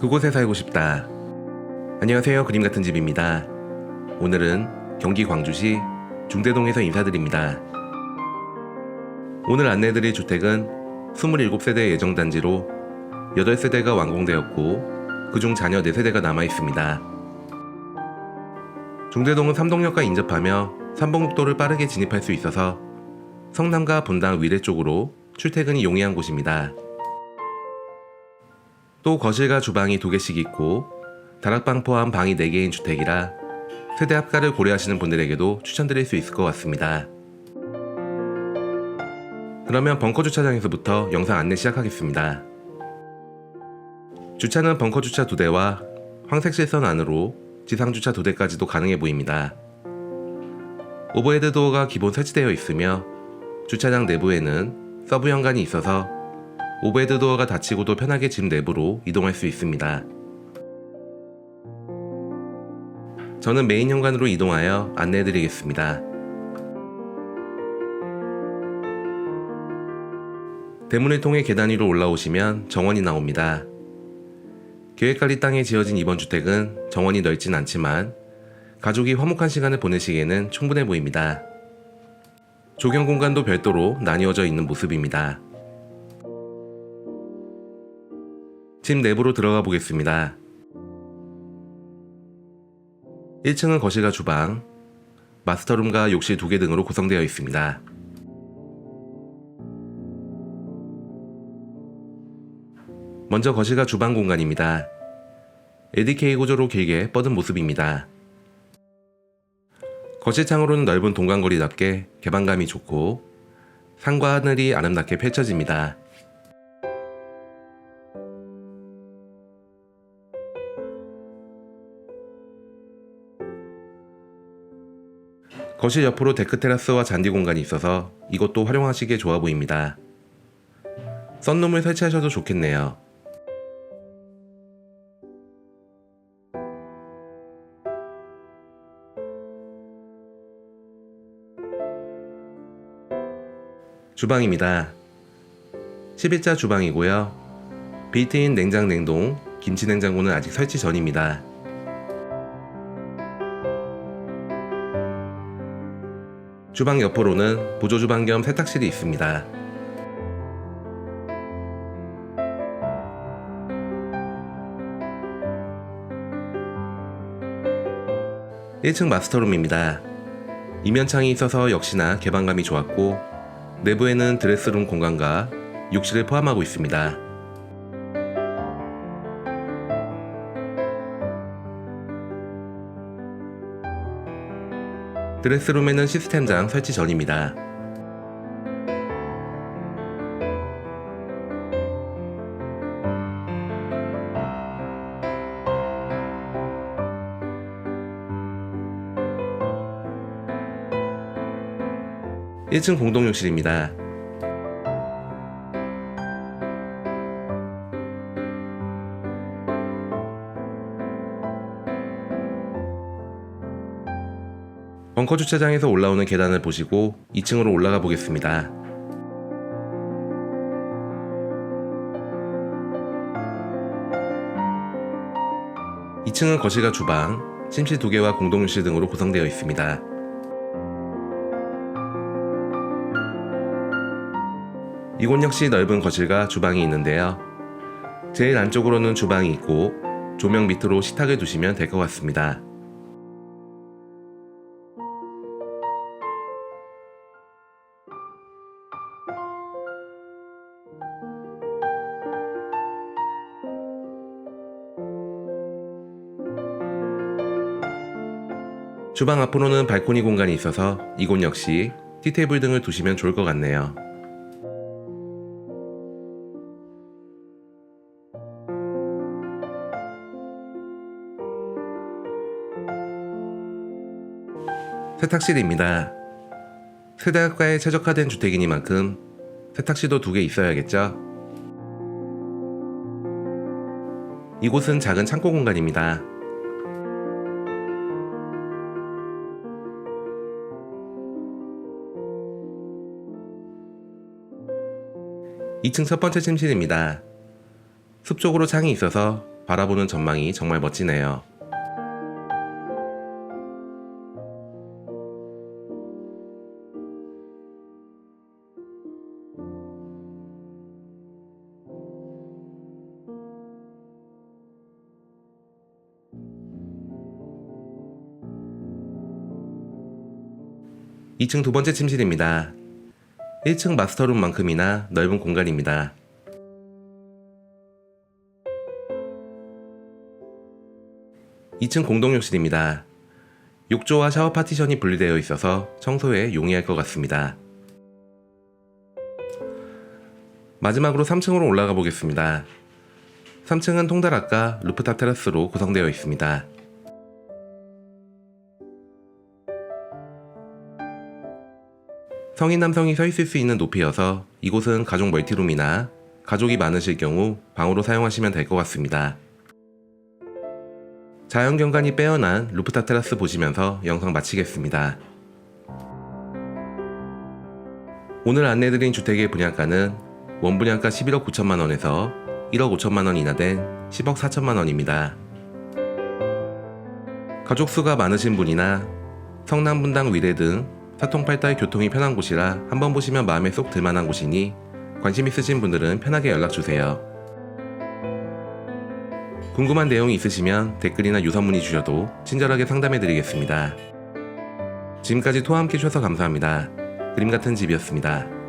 그곳에 살고 싶다. 안녕하세요. 그림 같은 집입니다. 오늘은 경기 광주시 중대동에서 인사드립니다. 오늘 안내드릴 주택은 27세대 예정단지로 8세대가 완공되었고 그중 자녀 4세대가 남아 있습니다. 중대동은 삼동역과 인접하며 삼봉국도를 빠르게 진입할 수 있어서 성남과 분당 위례 쪽으로 출퇴근이 용이한 곳입니다. 또 거실과 주방이 두 개씩 있고 다락방 포함 방이 4개인 주택이라 세대 합가를 고려하시는 분들에게도 추천드릴 수 있을 것 같습니다. 그러면 벙커 주차장에서부터 영상 안내 시작하겠습니다. 주차는 벙커 주차 2대와 황색 실선 안으로 지상 주차 2대까지도 가능해 보입니다. 오버헤드 도어가 기본 설치되어 있으며 주차장 내부에는 서브 현관이 있어서 오버헤드 도어가 닫히고도 편하게 집 내부로 이동할 수 있습니다. 저는 메인 현관으로 이동하여 안내해드리겠습니다. 대문을 통해 계단 위로 올라오시면 정원이 나옵니다. 계획관리 땅에 지어진 이번 주택은 정원이 넓진 않지만 가족이 화목한 시간을 보내시기에는 충분해 보입니다. 조경 공간도 별도로 나뉘어져 있는 모습입니다. 집 내부로 들어가 보겠습니다. 1층은 거실과 주방, 마스터룸과 욕실 두 개 등으로 구성되어 있습니다. 먼저 거실과 주방 공간입니다. LDK 구조로 길게 뻗은 모습입니다. 거실 창으로는 넓은 동간거리답게 개방감이 좋고 산과 하늘이 아름답게 펼쳐집니다. 거실 옆으로 데크 테라스와 잔디 공간이 있어서 이것도 활용하시기에 좋아 보입니다. 썬룸을 설치하셔도 좋겠네요. 주방입니다. 11자 주방이고요. 빌트인 냉장 냉동, 김치 냉장고는 아직 설치 전입니다. 주방 옆으로는 보조 주방 겸 세탁실이 있습니다. (1층) 마스터룸입니다. 이면창이 있어서 역시나 개방감이 좋았고 내부에는 드레스룸 공간과 욕실을 포함하고 있습니다. 드레스룸에는 시스템장 설치 전입니다. (1층) 공동욕실입니다. 벙커 주차장에서 올라오는 계단을 보시고 2층으로 올라가 보겠습니다. (2층은) 거실과 주방, 침실 두 개와 공동浴실 등으로 구성되어 있습니다. 이곳 역시 넓은 거실과 주방이 있는데요. 제일 안쪽으로는 주방이 있고 조명 밑으로 식탁을 두시면 될 것 같습니다. 주방 앞으로는 발코니 공간이 있어서 이곳 역시 티테이블 등을 두시면 좋을 것 같네요. 세탁실입니다. 세대학과에 최적화된 주택이니만큼 세탁실도 두 개 있어야겠죠? 이곳은 작은 창고 공간입니다. 2층 첫 번째 침실입니다. 숲 쪽으로 창이 있어서 바라보는 전망이 정말 멋지네요. (2층) 두 번째 침실입니다. 1층 마스터룸만큼이나 넓은 공간입니다. 2층 공동욕실입니다. 욕조와 샤워 파티션이 분리되어 있어서 청소에 용이할 것 같습니다. 마지막으로 3층으로 올라가 보겠습니다. 3층은 통다락과 루프탑 테라스로 구성되어 있습니다. 성인 남성이 서 있을 수 있는 높이여서 이곳은 가족 멀티룸이나 가족이 많으실 경우 방으로 사용하시면 될 것 같습니다. 자연 경관이 빼어난 루프탑 테라스 보시면서 영상 마치겠습니다. 오늘 안내드린 주택의 분양가는 원분양가 11억 9천만 원에서 1억 5천만 원 이나 된 10억 4천만 원입니다. 가족 수가 많으신 분이나 성남 분당 위례 등 사통팔달 교통이 편한 곳이라 한번 보시면 마음에 쏙 들만한 곳이니 관심 있으신 분들은 편하게 연락 주세요. 궁금한 내용이 있으시면 댓글이나 유선 문의 주셔도 친절하게 상담해 드리겠습니다. 지금까지 토와 함께 주셔서 감사합니다. 그림 같은 집이었습니다.